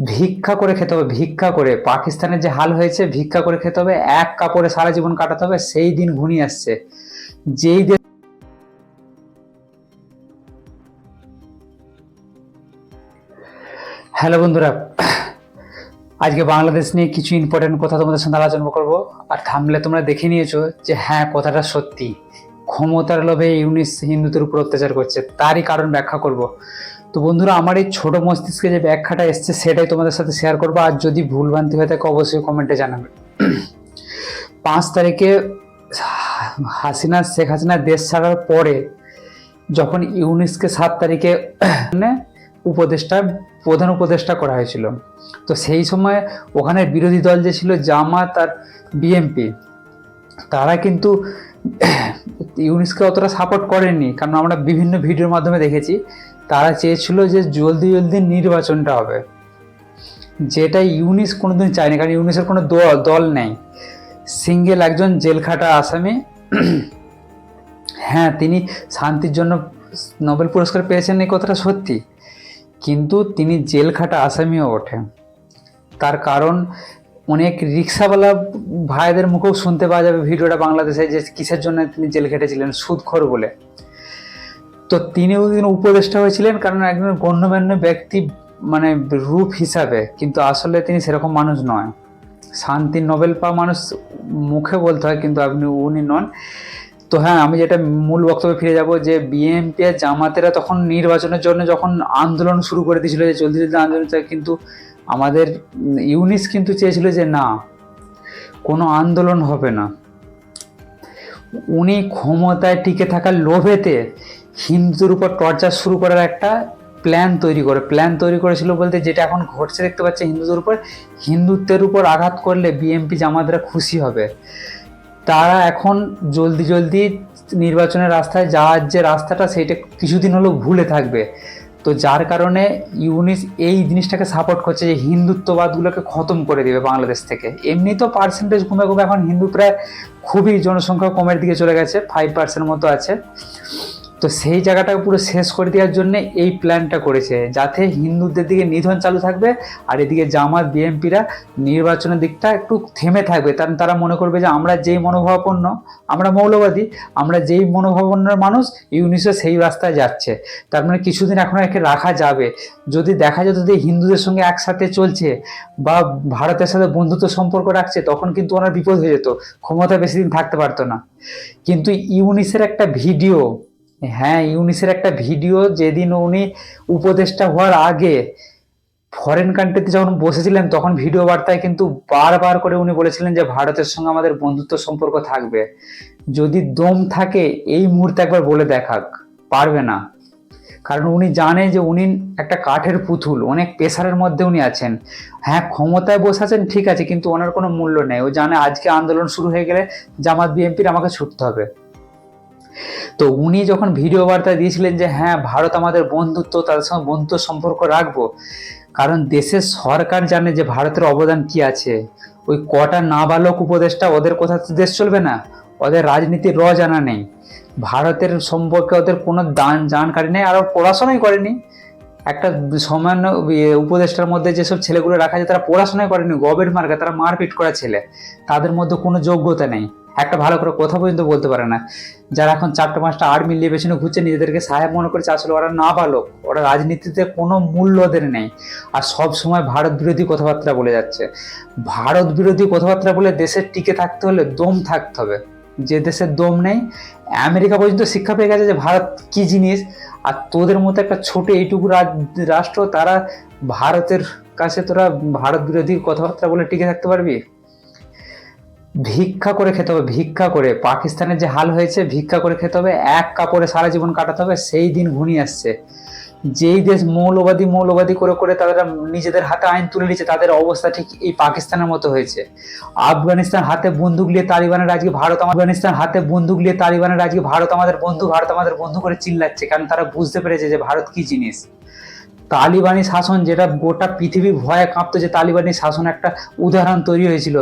ভিক্ষা করে খেতে হবে, ভিক্ষা করে। পাকিস্তানের যে হাল হয়েছে, ভিক্ষা করে খেতে হবে, এক কাপড়ে সারা জীবন কাটাতে হবে, সেই দিন ঘনিয়ে আসছে। যেই দেশ হ্যালো বন্ধুরা, আজকে বাংলাদেশ নিয়ে কিছু ইম্পর্টেন্ট কথা তোমাদের সঙ্গে আলোচনা করব। আর থামলে তোমরা দেখে নিয়েছো যে হ্যাঁ কথাটা সত্যি। ক্ষমতার লোভে ইউনিস হিন্দুদের উপর অত্যাচার করছে, তারই কারণ ব্যাখ্যা করব। তো বন্ধুরা, আমার এই ছোট মস্তিষ্কে যে ব্যাখ্যাটা এসছে, সেটাই তোমাদের সাথে শেয়ার করব। আর যদি ভুলভ্রান্তি হয়ে থাকে, অবশ্যই কমেন্টে জানাবে। পাঁচ তারিখে হাসিনা, শেখ হাসিনা দেশ ছাড়ার পরে যখন ইউনিসকে সাত তারিখে মানে উপদেষ্টা, প্রধান উপদেষ্টা করা হয়েছিল, তো সেই সময় ওখানে বিরোধী দল যে ছিল, জামাত আর বিএমপি তারা কিন্তু ইউনিসকে অতটা সাপোর্ট করেনি কারণ আমরা বিভিন্ন ভিডিওর মাধ্যমে দেখেছি, তারা চেয়েছিল যে জলদি জলদি নির্বাচনটা হবে। যেটা ইউনিস কোনোদিন চায়নি, কারণ ইউনিসের কোনো দল দল নেই। সিঙ্গেল একজন জেলখাটা আসামি হ্যাঁ তিনি শান্তির জন্য নোবেল পুরস্কার পেয়েছেন এই কথাটা সত্যি, কিন্তু তিনি জেল খাটা আসামিও ওঠে তার কারণ অনেক রিক্সাওয়ালা ভাইদের মুখেও শুনতে পাওয়া যাবে ভিডিওটা বাংলাদেশে যে কিসের জন্য তিনি জেল খেটেছিলেন, সুদখোর বলে। তো তিনিও দিন উপদেষ্টা হয়েছিলেন, কারণ একজন গণ্যমান্য ব্যক্তি মানে রূপ হিসাবে, কিন্তু আসলে তিনি সেরকম মানুষ নয়। শান্তির নোবেল পাওয়া মানুষ মুখে বলতে হয়, কিন্তু আপনি, উনি নন। তো হ্যাঁ আমি যেটা মূল বক্তব্যে ফিরে যাব যে বিএনপি আর জামাতেরা তখন নির্বাচনের জন্য যখন আন্দোলন শুরু করে দিয়েছিল, যে জলদি জলদি আন্দোলন কিন্তু আমাদের ইউনিস কিন্তু চেয়েছিল যে না, কোনো আন্দোলন হবে না। উনি ক্ষমতায় টিকে থাকার লোভেতে হিন্দুদের উপর টর্চার শুরু করার একটা প্ল্যান তৈরি করে, প্ল্যান তৈরি করেছিল বলতে যেটা এখন ঘটছে দেখতে পাচ্ছে হিন্দুদের উপর, হিন্দুত্বের উপর আঘাত করলে বিএনপি জামাতরা খুশি হবে। তারা এখন জলদি জলদি নির্বাচনের রাস্তায় যাওয়ার যে রাস্তাটা, সেইটা কিছুদিন হলেও ভুলে থাকবে। তো যার কারণে ইউনিস এই জিনিসটাকে সাপোর্ট করছে যে হিন্দুত্ববাদগুলোকে খতম করে দেবে বাংলাদেশ থেকে। এমনি তো পার্সেন্টেজ কমে কমে এখন হিন্দু প্রায় খুবই জনসংখ্যা কমের দিকে চলে গেছে ফাইভ পার্সেন্ট মতো আছে। তো সেই জায়গাটাকে পুরো শেষ করে দেওয়ার জন্য এই প্ল্যানটা করেছে, যাতে হিন্দুদের দিকে নিধন চালু থাকবে আর এদিকে জামাত বিএনপিরা নির্বাচনের দিকটা একটু থেমে থাকবে। কারণ তারা মনে করবে যে আমরা যেই মনোভাবাপন্ন, আমরা মৌলবাদী, আমরা যেই মনোভাবাপন্নর মানুষ ইউনিসও সেই রাস্তায় যাচ্ছে। তার মানে কিছুদিন এখন একে রাখা যাবে। যদি দেখা যেত যে হিন্দুদের সঙ্গে একসাথে চলছে বা ভারতের সাথে বন্ধুত্ব সম্পর্ক রাখছে, তখন কিন্তু ওনার বিপদ হয়ে যেত। ক্ষমতা বেশি দিন থাকতে পারতো না। কিন্তু ইউনিসের একটা ভিডিও হ্যাঁ ইউনিসের একটা ভিডিও যেদিন উনি উপদেষ্টা হওয়ার আগে ফরেন কান্ট্রিতে যখন বসেছিলেন, তখন ভিডিও বার্তায় কিন্তু বারবার করে উনি বলেছিলেন যে, ভারতের সঙ্গে আমাদের বন্ধুত্ব সম্পর্ক থাকবে। যদি দম থাকে, এই মুহূর্তে একবার বলে দেখাক। পারবে না। কারণ উনি জানে যে, উনি একটা কাঠের পুতুল, অনেক প্রেসারের মধ্যে উনি আছেন। হ্যাঁ ক্ষমতায় বসে আছেন, ঠিক আছে, কিন্তু ওনার কোনো মূল্য নেই। ও জানে আজকে আন্দোলন শুরু হয়ে গেলে জামাত বিএনপির আমাকে ছুটতে হবে। তো উনি যখন ভিডিও বার্তা দিয়েছিলেন যে হ্যাঁ ভারত আমাদের বন্ধুত্ব, তাদের সঙ্গে বন্ধুত্ব সম্পর্ক রাখব। কারণ দেশের সরকার জানে যে, ভারতের অবদান কি আছে। ওই কটা নাবালক উপদেশটা ওদের কোথা দেশ চলবে না? ওদের রাজনীতির র জানা নেই। ভারতের সম্পর্কে ওদের কোনো দান, জানকারি নেই, আর পড়াশোনাই করেনি। একটা সামান্য উপদেষ্টার মধ্যে যেসব ছেলেগুলো রাখা যায় তারা পড়াশোনাই করেনি, গবের মার্কা তারা মারপিট করা ছেলে। তাদের মধ্যে কোনো যোগ্যতা নেই। একটা ভালো করে কথা পর্যন্ত বলতে পারে না। যারা এখন চারটা পাঁচটা আর্ট মিলিয়ে পেছনে ঘুরছে, নিজেদেরকে সাহেব মনে করছে আসলে ওরা না ভালো ওরা রাজনীতিতে কোনো মূল্য ওদের নেই। আর সব সময় ভারত বিরোধী কথাবার্তা বলে যাচ্ছে। ভারত বিরোধী কথাবার্তা বলে দেশের টিকে থাকতে হলে দম থাকতে হবে। যে দেশের দম নেই, আমেরিকা পর্যন্ত শিক্ষা পেয়ে গেছে যে ভারত কি জিনিস, আর তোদের মতো একটা ছোট এইটুকু রাষ্ট্র, তারা ভারতের কাছে তোরা ভারত বিরোধী কথাবার্তা বলে টিকে থাকতে পারবি? ভিক্ষা করে খেতে হবে, ভিক্ষা করে। পাকিস্তানের যে হাল হয়েছে, ভিক্ষা করে খেতে হবে, এক কাপড়ে সারা জীবন কাটাতে হবে, সেই দিন ঘনিয়ে আসছে। যেই দেশ মৌলবাদী মৌলবাদী করে করে তারা নিজেদের হাতে আইন তুলে নিচ্ছে তাদের অবস্থা ঠিক এই পাকিস্তানের মতো হয়েছে। আফগানিস্তান হাতে বন্দুক নিয়ে তালিবানের আজকে ভারত আফগানিস্তান হাতে বন্দুক নিয়ে তালিবানের আজকে ভারত আমাদের বন্ধু, ভারত আমাদের বন্ধু করে চিল্লাচ্ছে, কারণ তারা বুঝতে পেরেছে যে ভারত কি জিনিস। তালিবানি শাসন যেটা গোটা পৃথিবী ভয়ে কাঁপতো, যে তালিবানি শাসন একটা উদাহরণ তৈরি হয়েছিল।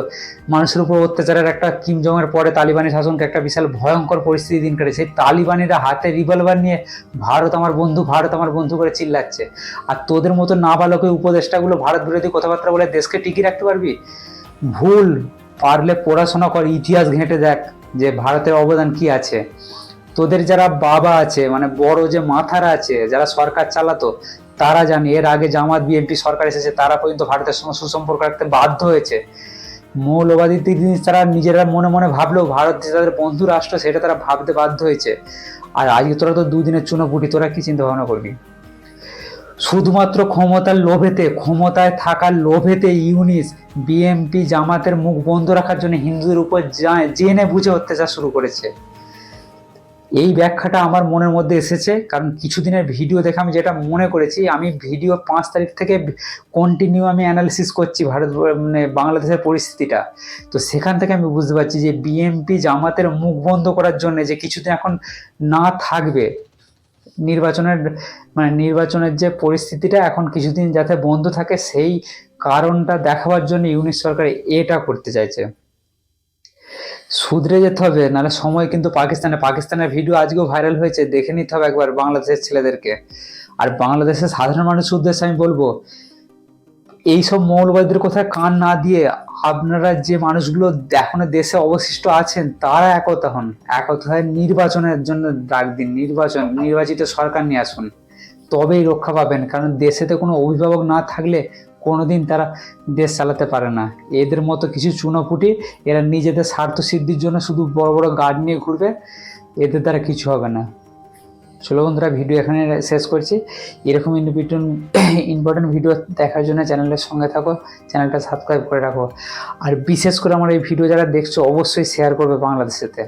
মানুষের উপর অত্যাচারের একটা কিম জংয়ের পরে তালিবানি শাসনকে একটা বিশাল ভয়ঙ্কর পরিস্থিতি দিন কাটে সেই তালিবানিরা হাতে রিভলভার নিয়ে, ভারত আমার বন্ধু, ভারত আমার বন্ধু করে চিল্লাচ্ছে। আর তোদের মতো নাবালকের উপদেষ্টাগুলো ভারত বিরোধী কথাবার্তা বলে দেশকে টিকিয়ে রাখতে পারবি? ভুল। পারলে পড়াশোনা কর, ইতিহাস ঘেঁটে দেখ যে ভারতের অবদান কি আছে। তোদের যারা বাবা আছে মানে বড় যে মাথারা আছে, যারা সরকার চালাতো তারা জানি, এর আগে জামাত, বিএনপি সরকার এসেছে, তারা পর্যন্ত ভারতের সঙ্গে সুসম্পর্ক রাখতে বাধ্য হয়েছে। মৌলবাদী জিনিস তারা নিজেরা মনে মনে ভাবলেও ভারত যে তাদের বন্ধু রাষ্ট্র, সেটা তারা ভাবতে বাধ্য হয়েছে। আর আজকে তোরা তো দুদিনের চুনোপুটি তোরা কি চিন্তা ভাবনা করবি? শুধুমাত্র ক্ষমতার লোভেতে, ক্ষমতায় থাকার লোভেতে ইউনিস বিএমপি জামাতের মুখ বন্ধ রাখার জন্য হিন্দুদের উপর জেনে বুঝে অত্যাচার শুরু করেছে। এই ব্যাখ্যাটা আমার মনের মধ্যে এসেছে, কারণ কিছুদিনের ভিডিও দেখে আমি যেটা মনে করেছি, আমি ভিডিও পাঁচ তারিখ থেকে কন্টিনিউ আমি অ্যানালিসিস করছি ভারত মানে বাংলাদেশের পরিস্থিতিটা। তো সেখান থেকে আমি বুঝতে পারছি যে বিএমপি জামাতের মুখ বন্ধ করার জন্য যে কিছুদিন এখন না থাকবে, নির্বাচনের মানে নির্বাচনের যে পরিস্থিতিটা এখন কিছুদিন যাতে বন্ধ থাকে, সেই কারণটা দেখাবার জন্য ইউনিট সরকার এটা করতে চাইছে। শুধরে যেতে হবে, নাহলে সময় কিন্তু পাকিস্তানে, পাকিস্তানের ভিডিও আজকেও ভাইরাল হয়েছে, দেখে নিতে হবে একবার বাংলাদেশের ছেলেদেরকে। আর বাংলাদেশের সাধারণ মানুষের উদ্দেশ্যে আমি বলব, এইসব মৌলবাদীদের কোথায় কান না দিয়ে আপনারা যে মানুষগুলো এখনও দেশে অবশিষ্ট আছেন, তারা একতা হন। একতা হয়ে নির্বাচনের জন্য ডাক দিন, নির্বাচন, নির্বাচিত সরকার নিয়ে আসুন। তবেই রক্ষা পাবেন, কারণ দেশেতে কোনো অভিভাবক না থাকলে কোনোদিন তারা দেশ চালাতে পারে না। এদের মতো কিছু চুনোপুটি, এরা নিজেদের স্বার্থ সিদ্ধির জন্য শুধু বড় বড় গার্ড নিয়ে ঘুরবে, এদের দ্বারা কিছু হবে না। চলো বন্ধুরা, ভিডিও এখানে শেষ করছি। এরকম ইম্পর্টেন্ট ইম্পর্টেন্ট ভিডিও দেখার জন্য চ্যানেলের সঙ্গে থাকো, চ্যানেলটা সাবস্ক্রাইব করে রাখো। আর বিশেষ করে আমার এই ভিডিও যারা দেখছ, অবশ্যই শেয়ার করবে বাংলাদেশেতে।